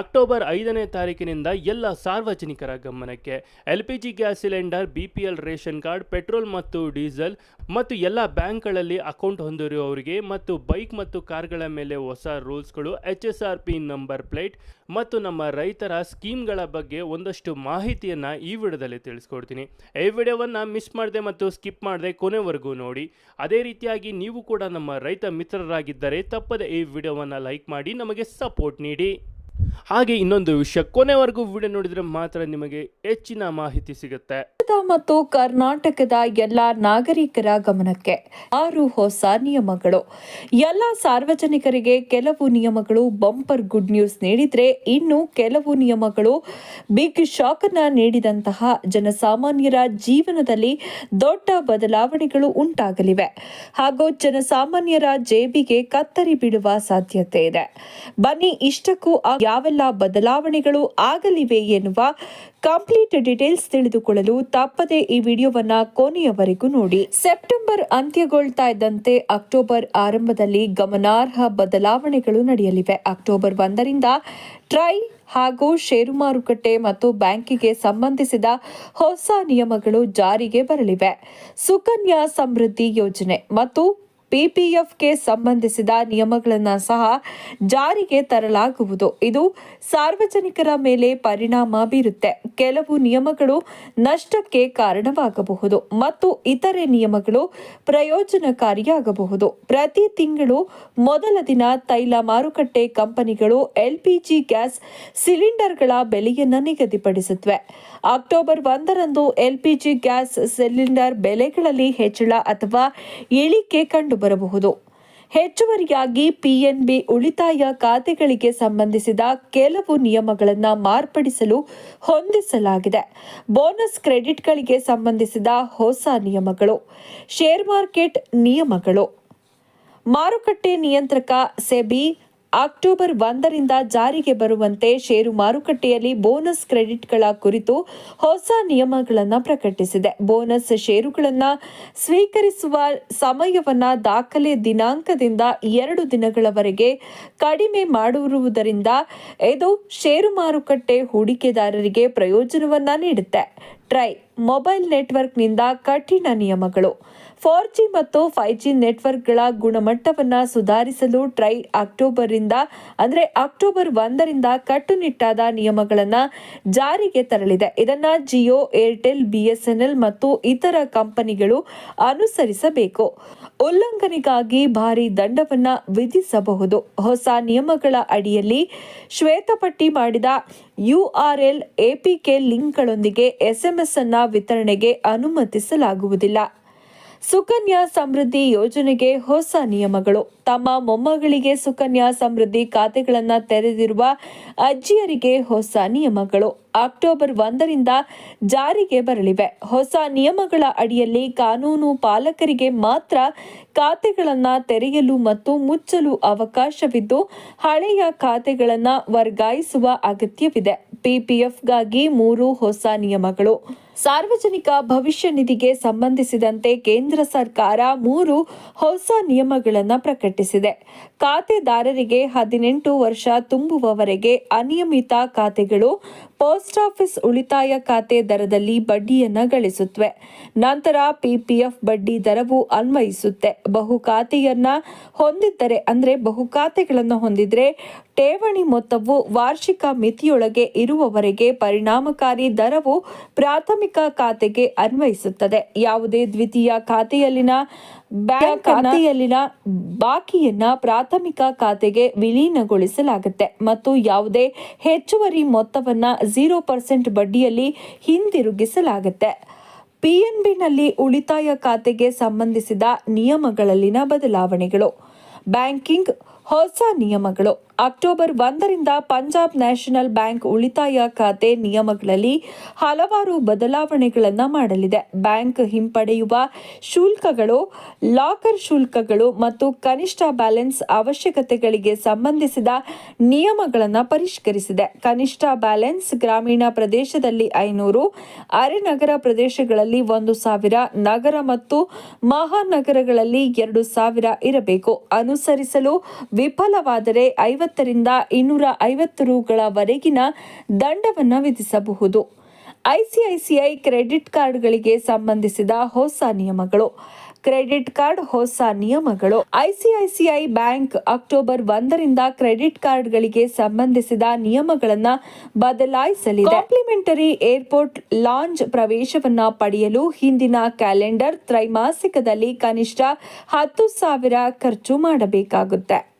October ಐದನೇ ತಾರೀಕಿನಿಂದ ಎಲ್ಲ ಸಾರ್ವಜನಿಕರ ಗಮನಕ್ಕೆ L P G gas cylinder B P L ration card, petrol ಮತ್ತು ಡೀಸೆಲ್ ಮತ್ತು ಎಲ್ಲ ಬ್ಯಾಂಕ್ಗಳಲ್ಲಿ ಅಕೌಂಟ್ ಹೊಂದಿರುವವರಿಗೆ ಮತ್ತು ಬೈಕ್ ಮತ್ತು ಕಾರ್ಗಳ ಮೇಲೆ ಹೊಸ ರೂಲ್ಸ್ಗಳು H S R P number plate ಮತ್ತು ನಮ್ಮ ರೈತರ ಸ್ಕೀಮ್ಗಳ ಬಗ್ಗೆ ಒಂದಷ್ಟು ಮಾಹಿತಿಯನ್ನು ಈ ವಿಡಿಯೋದಲ್ಲಿ ತಿಳಿಸ್ಕೊಡ್ತೀನಿ. ಈ ವಿಡಿಯೋವನ್ನು ಮಿಸ್ ಮಾಡದೆ ಮತ್ತು ಸ್ಕಿಪ್ ಮಾಡದೆ ಕೊನೆವರೆಗೂ ನೋಡಿ. ಅದೇ ರೀತಿಯಾಗಿ ನೀವು ಕೂಡ ನಮ್ಮ ರೈತ ಮಿತ್ರರಾಗಿದ್ದರೆ ತಪ್ಪದೆ ಈ ವಿಡಿಯೋವನ್ನು ಲೈಕ್ ಮಾಡಿ, ನಮಗೆ ಸಪೋರ್ಟ್ ನೀಡಿ. ಹಾಗೆ ಇನ್ನೊಂದು ವಿಷಯ. ಕೊನೆವರೆಗೂ ವಿಡಿಯೋ ನೋಡಿದರೆ ಮಾತ್ರ ನಿಮಗೆ ಹೆಚ್ಚಿನ ಮಾಹಿತಿ ಸಿಗುತ್ತೆ. ಭಾರತ ಮತ್ತು ಕರ್ನಾಟಕದ ಎಲ್ಲ ನಾಗರಿಕರ ಗಮನಕ್ಕೆ ಆರು ಹೊಸ ನಿಯಮಗಳು. ಎಲ್ಲ ಸಾರ್ವಜನಿಕರಿಗೆ ಕೆಲವು ನಿಯಮಗಳು ಬಂಪರ್ ಗುಡ್ ನ್ಯೂಸ್ ನೀಡಿದ್ರೆ ಇನ್ನು ಕೆಲವು ನಿಯಮಗಳು ಬಿಗ್ ಶಾಕ್ ಅನ್ನ ನೀಡಿದಂತಹ ಜನಸಾಮಾನ್ಯರ ಜೀವನದಲ್ಲಿ ದೊಡ್ಡ ಬದಲಾವಣೆಗಳು ಉಂಟಾಗಲಿವೆ. ಹಾಗೂ ಜನಸಾಮಾನ್ಯರ ಜೇಬಿಗೆ ಕತ್ತರಿ ಬಿಡುವ ಸಾಧ್ಯತೆ ಇದೆ. ಬನ್ನಿ ಇಷ್ಟಕ್ಕೂ ಯಾವೆಲ್ಲ ಬದಲಾವಣೆಗಳು ಆಗಲಿವೆ ಎನ್ನುವ ಕಂಪ್ಲೀಟ್ ಡೀಟೇಲ್ಸ್ ತಿಳಿದುಕೊಳ್ಳಲು ತಪ್ಪದೆ ಈ ವಿಡಿಯೋವನ್ನ ಕೊನೆಯವರೆಗೂ ನೋಡಿ. ಸೆಪ್ಟೆಂಬರ್ ಅಂತ್ಯಗೊಳ್ತಾ ಇದ್ದಂತೆ ಅಕ್ಟೋಬರ್ ಆರಂಭದಲ್ಲಿ ಗಮನಾರ್ಹ ಬದಲಾವಣೆಗಳು ನಡೆಯಲಿವೆ. ಅಕ್ಟೋಬರ್ ಒಂದರಿಂದ ಟ್ರೈ ಹಾಗೂ ಷೇರು ಮಾರುಕಟ್ಟೆ ಮತ್ತು ಬ್ಯಾಂಕಿಗೆ ಸಂಬಂಧಿಸಿದ ಹೊಸ ನಿಯಮಗಳು ಜಾರಿಗೆ ಬರಲಿವೆ. ಸುಕನ್ಯಾ ಸಮೃದ್ಧಿ ಯೋಜನೆ ಮತ್ತು ಪಿಪಿಎಫ್ಗೆ ಸಂಬಂಧಿಸಿದ ನಿಯಮಗಳನ್ನು ಸಹ ಜಾರಿಗೆ ತರಲಾಗುವುದು. ಇದು ಸಾರ್ವಜನಿಕರ ಮೇಲೆ ಪರಿಣಾಮ ಬೀರುತ್ತೆ. ಕೆಲವು ನಿಯಮಗಳು ನಷ್ಟಕ್ಕೆ ಕಾರಣವಾಗಬಹುದು ಮತ್ತು ಇತರೆ ನಿಯಮಗಳು ಪ್ರಯೋಜನಕಾರಿಯಾಗಬಹುದು. ಪ್ರತಿ ತಿಂಗಳು ಮೊದಲ ದಿನ ತೈಲ ಮಾರುಕಟ್ಟೆ ಕಂಪನಿಗಳು ಎಲ್ಪಿಜಿ ಗ್ಯಾಸ್ ಸಿಲಿಂಡರ್ಗಳ ಬೆಲೆಯನ್ನು ನಿಗದಿಪಡಿಸುತ್ತವೆ. ಅಕ್ಟೋಬರ್ ಒಂದರಂದು ಎಲ್ಪಿಜಿ ಗ್ಯಾಸ್ ಸಿಲಿಂಡರ್ ಬೆಲೆಗಳಲ್ಲಿ ಹೆಚ್ಚಳ ಅಥವಾ ಇಳಿಕೆ ಕಂಡುಬರಬಹುದು ಹೆಚ್ಚುವರಿಯಾಗಿ ಪಿಎನ್ಬಿ ಉಳಿತಾಯ ಖಾತೆಗಳಿಗೆ ಸಂಬಂಧಿಸಿದ ಕೆಲವು ನಿಯಮಗಳನ್ನು ಮಾರ್ಪಡಿಸಲು ಹೊಂದಿಸಲಾಗಿದೆ. ಬೋನಸ್ ಕ್ರೆಡಿಟ್ಗಳಿಗೆ ಸಂಬಂಧಿಸಿದ ಹೊಸ ನಿಯಮಗಳು ಶೇರ್ ಮಾರ್ಕೆಟ್ ನಿಯಮಗಳು. ಮಾರುಕಟ್ಟೆ ನಿಯಂತ್ರಕ ಸೆಬಿ ಅಕ್ಟೋಬರ್ ಒಂದರಿಂದ ಜಾರಿಗೆ ಬರುವಂತೆ ಷೇರು ಮಾರುಕಟ್ಟೆಯಲ್ಲಿ ಬೋನಸ್ ಕ್ರೆಡಿಟ್ಗಳ ಕುರಿತು ಹೊಸ ನಿಯಮಗಳನ್ನು ಪ್ರಕಟಿಸಿದೆ. ಬೋನಸ್ ಷೇರುಗಳನ್ನು ಸ್ವೀಕರಿಸುವ ಸಮಯವನ್ನು ದಾಖಲೆ ದಿನಾಂಕದಿಂದ ಎರಡು ದಿನಗಳವರೆಗೆ ಕಡಿಮೆ ಮಾಡಿರುವುದರಿಂದ ಇದು ಷೇರು ಮಾರುಕಟ್ಟೆ ಹೂಡಿಕೆದಾರರಿಗೆ ಪ್ರಯೋಜನವನ್ನು ನೀಡುತ್ತೆ. ಟ್ರೈ ಮೊಬೈಲ್ ನೆಟ್ವರ್ಕ್ನಿಂದ ಕಠಿಣ ನಿಯಮಗಳು. ಫೋರ್ ಜಿ ಮತ್ತು ಫೈವ್ ಜಿ ನೆಟ್ವರ್ಕ್ಗಳ ಗುಣಮಟ್ಟವನ್ನು ಸುಧಾರಿಸಲು ಟ್ರೈ ಅಕ್ಟೋಬರಿಂದ ಅಂದರೆ ಅಕ್ಟೋಬರ್ ಒಂದರಿಂದ ಕಟ್ಟುನಿಟ್ಟಾದ ನಿಯಮಗಳನ್ನು ಜಾರಿಗೆ ತರಲಿದೆ. ಇದನ್ನು ಜಿಯೋ, ಏರ್ಟೆಲ್, ಬಿಎಸ್ಎನ್ಎಲ್ ಮತ್ತು ಇತರ ಕಂಪನಿಗಳು ಅನುಸರಿಸಬೇಕು. ಉಲ್ಲಂಘನೆಗಾಗಿ ಭಾರಿ ದಂಡವನ್ನು ವಿಧಿಸಬಹುದು. ಹೊಸ ನಿಯಮಗಳ ಅಡಿಯಲ್ಲಿ ಶ್ವೇತಪಟ್ಟಿ ಮಾಡಿದ ಯುಆರ್ಎಲ್ ಎಪಿಕೆ ಲಿಂಕ್ಗಳೊಂದಿಗೆ ಎಸ್ಎಂಎಸ್ ಅನ್ನು ವಿತರಣೆಗೆ ಅನುಮತಿಸಲಾಗುವುದಿಲ್ಲ. ಸುಕನ್ಯಾ ಸಮೃದ್ಧಿ ಯೋಜನೆಗೆ ಹೊಸ ನಿಯಮಗಳು. ತಮ್ಮ ಮೊಮ್ಮಗಳಿಗೆ ಸುಕನ್ಯಾ ಸಮೃದ್ಧಿ ಖಾತೆಗಳನ್ನು ತೆರೆದಿರುವ ಅಜ್ಜಿಯರಿಗೆ ಹೊಸ ನಿಯಮಗಳು. ಅಕ್ಟೋಬರ್ ಒಂದರಿಂದ ಜಾರಿಗೆ ಬರಲಿವೆ. ಹೊಸ ನಿಯಮಗಳ ಅಡಿಯಲ್ಲಿ ಕಾನೂನು ಪಾಲಕರಿಗೆ ಮಾತ್ರ ಖಾತೆಗಳನ್ನು ತೆರೆಯಲು ಮತ್ತು ಮುಚ್ಚಲು ಅವಕಾಶವಿದ್ದು, ಹಳೆಯ ಖಾತೆಗಳನ್ನು ವರ್ಗಾಯಿಸುವ ಅಗತ್ಯವಿದೆ. ಪಿಪಿಎಫ್ಗಾಗಿ ಮೂರು ಹೊಸ ನಿಯಮಗಳು. ಸಾರ್ವಜನಿಕ ಭವಿಷ್ಯ ನಿಧಿಗೆ ಸಂಬಂಧಿಸಿದಂತೆ ಕೇಂದ್ರ ಸರ್ಕಾರ ಮೂರು ಹೊಸ ನಿಯಮಗಳನ್ನು ಪ್ರಕಟಿಸಿದೆ. ಖಾತೆದಾರರಿಗೆ ಹದಿನೆಂಟು ವರ್ಷ ತುಂಬುವವರೆಗೆ ಅನಿಯಮಿತ ಖಾತೆಗಳು, ಪೋಸ್ಟ್ ಆಫೀಸ್ ಉಳಿತಾಯ ಖಾತೆ ದರದಲ್ಲಿ ಬಡ್ಡಿಯನ್ನು ಗಳಿಸುತ್ತವೆ ನಂತರ ಪಿಪಿಎಫ್ ಬಡ್ಡಿ ದರವು ಅನ್ವಯಿಸುತ್ತೆ. ಬಹು ಖಾತೆಯನ್ನ ಹೊಂದಿದ್ದರೆ, ಅಂದ್ರೆ ಬಹು ಖಾತೆಗಳನ್ನು ಹೊಂದಿದ್ರೆ ಠೇವಣಿ ಮೊತ್ತವು ವಾರ್ಷಿಕ ಮಿತಿಯೊಳಗೆ ಇರುವವರೆಗೆ ಪರಿಣಾಮಕಾರಿ ದರವು ಪ್ರಾಥಮಿಕ ಖಾತೆಗೆ ಅನ್ವಯಿಸುತ್ತದೆ. ಯಾವುದೇ ದ್ವಿತೀಯ ಖಾತೆಯಲ್ಲಿನ ಬ್ಯಾಂಕ್ ಖಾತೆಯಲ್ಲಿನ ಬಾಕಿಯನ್ನ ಪ್ರಾಥಮಿಕ ಖಾತೆಗೆ ವಿಲೀನಗೊಳಿಸಲಾಗುತ್ತೆ. ಮತ್ತು ಯಾವುದೇ ಹೆಚ್ಚುವರಿ ಮೊತ್ತವನ್ನ ಜೀರೋ ಪರ್ಸೆಂಟ್ ಬಡ್ಡಿಯಲ್ಲಿ ಹಿಂದಿರುಗಿಸಲಾಗುತ್ತೆ. ಪಿಎನ್ಬಿನಲ್ಲಿ ಉಳಿತಾಯ ಖಾತೆಗೆ ಸಂಬಂಧಿಸಿದ ನಿಯಮಗಳಲ್ಲಿನ ಬದಲಾವಣೆಗಳು. ಬ್ಯಾಂಕಿಂಗ್ ಹೊಸ ನಿಯಮಗಳು. ಅಕ್ಟೋಬರ್ ಒಂದರಿಂದ ಪಂಜಾಬ್ ನ್ಯಾಷನಲ್ ಬ್ಯಾಂಕ್ ಉಳಿತಾಯ ಖಾತೆ ನಿಯಮಗಳಲ್ಲಿ ಹಲವಾರು ಬದಲಾವಣೆಗಳನ್ನು ಮಾಡಲಿದೆ. ಬ್ಯಾಂಕ್ ಹಿಂಪಡೆಯುವ ಶುಲ್ಕಗಳು, ಲಾಕರ್ ಶುಲ್ಕಗಳು ಮತ್ತು ಕನಿಷ್ಠ ಬ್ಯಾಲೆನ್ಸ್ ಅವಶ್ಯಕತೆಗಳಿಗೆ ಸಂಬಂಧಿಸಿದ ನಿಯಮಗಳನ್ನು ಪರಿಷ್ಕರಿಸಿದೆ. ಕನಿಷ್ಠ ಬ್ಯಾಲೆನ್ಸ್ ಗ್ರಾಮೀಣ ಪ್ರದೇಶದಲ್ಲಿ ಐನೂರು, ಅರೆನಗರ ಪ್ರದೇಶಗಳಲ್ಲಿ ಒಂದು ಸಾವಿರ, ನಗರ ಮತ್ತು ಮಹಾನಗರಗಳಲ್ಲಿ ಎರಡು ಸಾವಿರ ಇರಬೇಕು. ಅನುಸರಿಸಲು ವಿಫಲವಾದರೆ ಐವತ್ತು ಐವತ್ತರಿಂದ ಇನ್ನೂರ ಐವತ್ತು ರುಗಳವರೆಗಿನ ದಂಡವನ್ನು ವಿಧಿಸಬಹುದು. ಐಸಿಐಸಿಐ ಕ್ರೆಡಿಟ್ ಕಾರ್ಡ್ಗಳಿಗೆ ಸಂಬಂಧಿಸಿದ ಹೊಸ ನಿಯಮಗಳು. ಕ್ರೆಡಿಟ್ ಕಾರ್ಡ್ ಹೊಸ ನಿಯಮಗಳು. ಐಸಿಐಸಿಐ ಬ್ಯಾಂಕ್ ಅಕ್ಟೋಬರ್ ಒಂದರಿಂದ ಕ್ರೆಡಿಟ್ ಕಾರ್ಡ್ಗಳಿಗೆ ಸಂಬಂಧಿಸಿದ ನಿಯಮಗಳನ್ನು ಬದಲಾಯಿಸಲಿದೆ. ಕಾಂಪ್ಲಿಮೆಂಟರಿ ಏರ್ಪೋರ್ಟ್ ಲಾಂಜ್ ಪ್ರವೇಶವನ್ನು ಪಡೆಯಲು ಹಿಂದಿನ ಕ್ಯಾಲೆಂಡರ್ ತ್ರೈಮಾಸಿಕದಲ್ಲಿ ಕನಿಷ್ಠ ಹತ್ತು ಸಾವಿರ ಖರ್ಚು ಮಾಡಬೇಕಾಗುತ್ತೆ.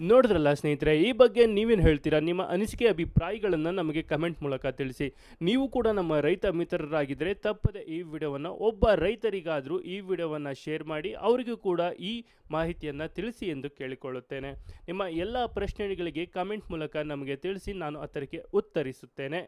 ನೋಡಿದ್ರಲ್ಲ ಸ್ನೇಹಿತರೆ, ಈ ಬಗ್ಗೆ ನೀವೇನು ಹೇಳ್ತೀರಾ? ನಿಮ್ಮ ಅನಿಸಿಕೆ ಅಭಿಪ್ರಾಯಗಳನ್ನು ನಮಗೆ ಕಮೆಂಟ್ ಮೂಲಕ ತಿಳಿಸಿ. ನೀವು ಕೂಡ ನಮ್ಮ ರೈತ ಮಿತ್ರರಾಗಿದ್ದರೆ ತಪ್ಪದೆ ಈ ವಿಡಿಯೋವನ್ನು ಒಬ್ಬ ರೈತರಿಗಾದರೂ ಈ ವಿಡಿಯೋವನ್ನು ಶೇರ್ ಮಾಡಿ ಅವರಿಗೂ ಕೂಡ ಈ ಮಾಹಿತಿಯನ್ನು ತಿಳಿಸಿ ಎಂದು ಕೇಳಿಕೊಳ್ಳುತ್ತೇನೆ. ನಿಮ್ಮ ಎಲ್ಲ ಪ್ರಶ್ನೆಗಳಿಗೆ ಕಮೆಂಟ್ ಮೂಲಕ ನಮಗೆ ತಿಳಿಸಿ ನಾನು ಅದಕ್ಕೆ ಉತ್ತರಿಸುತ್ತೇನೆ.